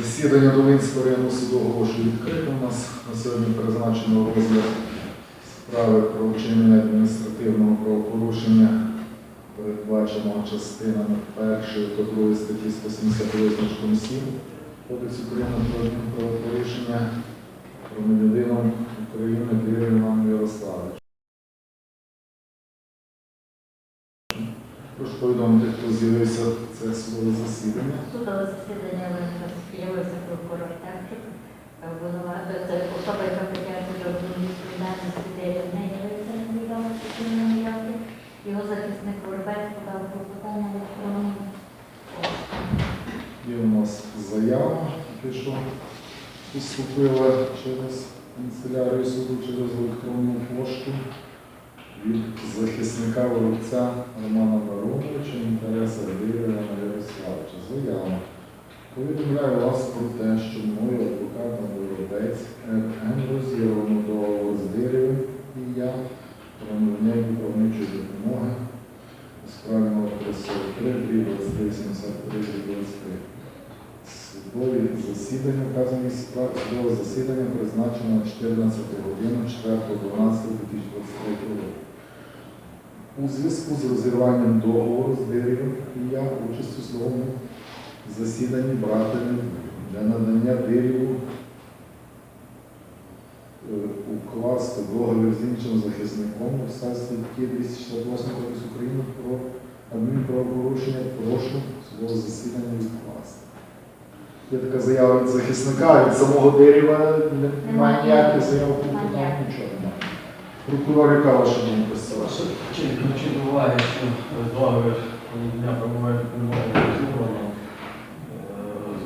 Засідання Долинського районного суду оголошую відкритим. У нас на сьогодні призначено розгляд справи про вчинення адміністративного правопорушення, передбаченого частинами 1 та 2 статті 178 7 Кодексу України про адмінправопорушення громадянином України Кирилом Ярославовичем. Прошу повідомити, хто з'явився це судове засідання. Судове засідання з'явився прокурор Терчик, це особа, яка притягнута до адміністративної де не явився невідомо причинами явки. Його захисник Горбець подав клопотання електронному Є у нас заява, що поступила через канцелярію суду через електронну пошту від захисника воробця Романа Бароновича інтереса Дирина Ярославовича. Заява. Повідомляю вас про те, що мною правничої допомоги у справі номер 43, 23, 73, 23. Судові засідання, вказані справи, судове засідання призначено на 14 годину 4.12.2023 року. У зв'язку з розірванням договору з Дирівим і я участь у судовому засіданні брати. Для надання Диріву укласти договір з іншим захисником у статті 268 Кодексу України про адмінправопорушення прошу судове засідання відкласти. Є така заява від захисника, від самого Дерєва немає ніяких заяв, Немає там нічого немає. Прокурор, яка ваша думка з цього? Чи буває, що договір надання правової допомоги розірвано е,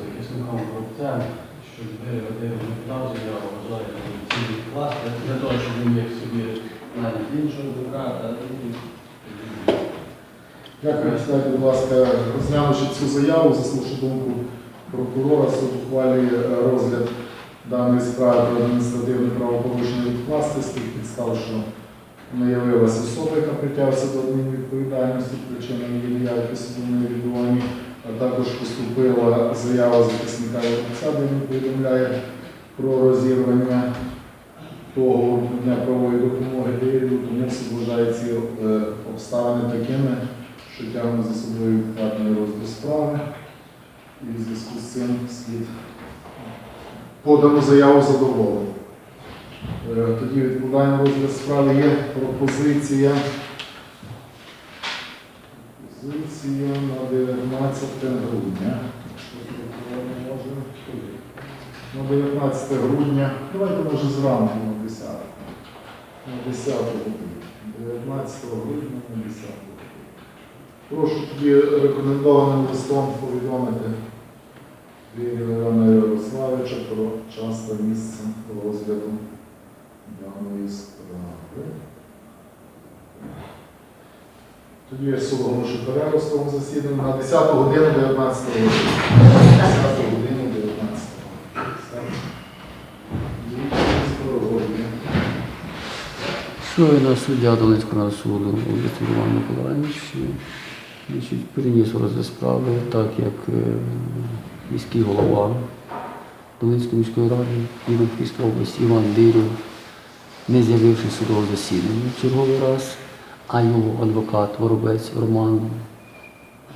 захисником хлопцем, що дерево дерево не подав заяву, вважає цілий класти для того, щоб він міг собі навіть іншого адвоката. і- Дякую, Скажіть, будь ласка, розглянувши цю заяву, заслухавши думку прокурора, суд ухвалює е, розгляд даної справи про адміністративне правопорушення відкласти з підстав, що не явилася особа, яка притягся до адмінвідповідальності причинами її неявки судової відбувані, а також поступила заява захисника де він повідомляє про розірвання того дня правової допомоги тому суд вважає ці е, обставини такими, що тягне за собою відкладний розгляд справи. І в зв'язку з цим слід подану заяву задоволено. Е, Тоді відкладаємо розгляд справи. Є пропозиція. Пропозиція на 19 грудня. На 19 грудня. Давайте може зранку на 10. На 10 годину. 19 грудня на 10 годину. Прошу тоді рекомендованим листом повідомити Івана Ярославича про час та місце розгляду даної справи. Тоді я суд оголошую перерву засідання на 10 годину 19 року. 10 годину 19 року. Щойно суддя Долинського суду Олексій Іван Миколаївич значить, переніс розгляд справи, так як е, міський голова Долинської міської ради Іван-Фрійської області Іван Дирів, не з'явившись в судове засідання в черговий раз, а його адвокат Воробець Роман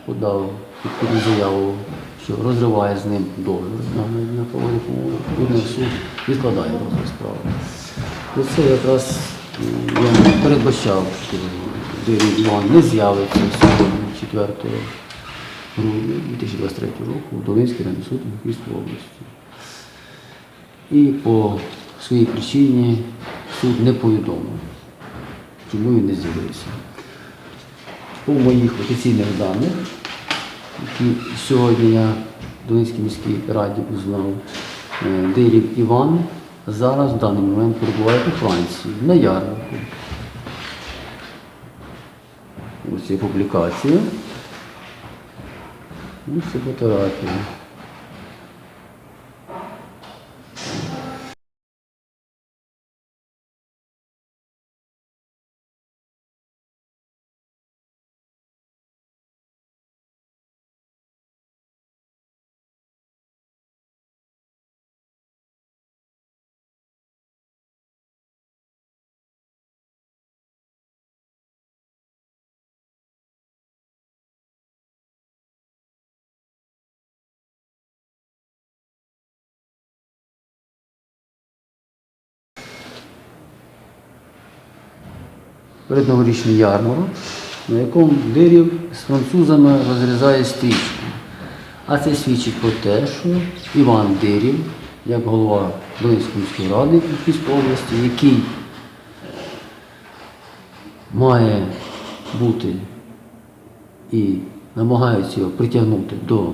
подав відповідну заяву, що розриває з ним договір на правової суд відкладає розгляд справи. Ну, це якраз я передбачав, що Дирій Іван не з'явиться сьогодні, 4 грудня 2023 року Долинський районний суд Київської області. І по своїй причині суд не повідомив, чому він не з'явився. По моїх офіційних даних, які сьогодні я в Долинській міській раді узнав, е, Дирів Іван зараз в даний момент перебуває у Франції на ярмарку. Ось є публікація. Ось це фотографія. Перед новорічний ярмарок, на якому Дирів з французами розрізає стрічку. А це свідчить про те, що Іван Дирів, як голова Долинської міської ради Київської області, який має бути і намагаються його притягнути до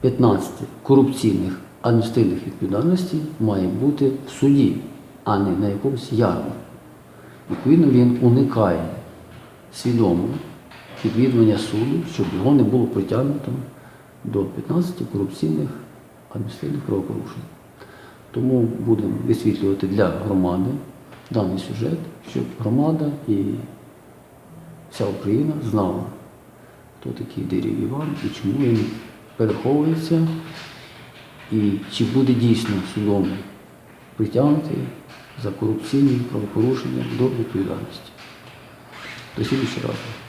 15 корупційних адміністративних відповідальностей, має бути в суді, а не на якомусь ярмарку. Відповідно, він уникає свідомо відвідування суду, щоб його не було притягнуто до 15 корупційних адміністративних правопорушень. Тому будемо висвітлювати для громади даний сюжет, щоб громада і вся Україна знала, хто такий Дирів Іван і чому він переховується, і чи буде дійсно судом притягнутий за корупційні правопорушення до відповідальності. До сьогоднішнього разу.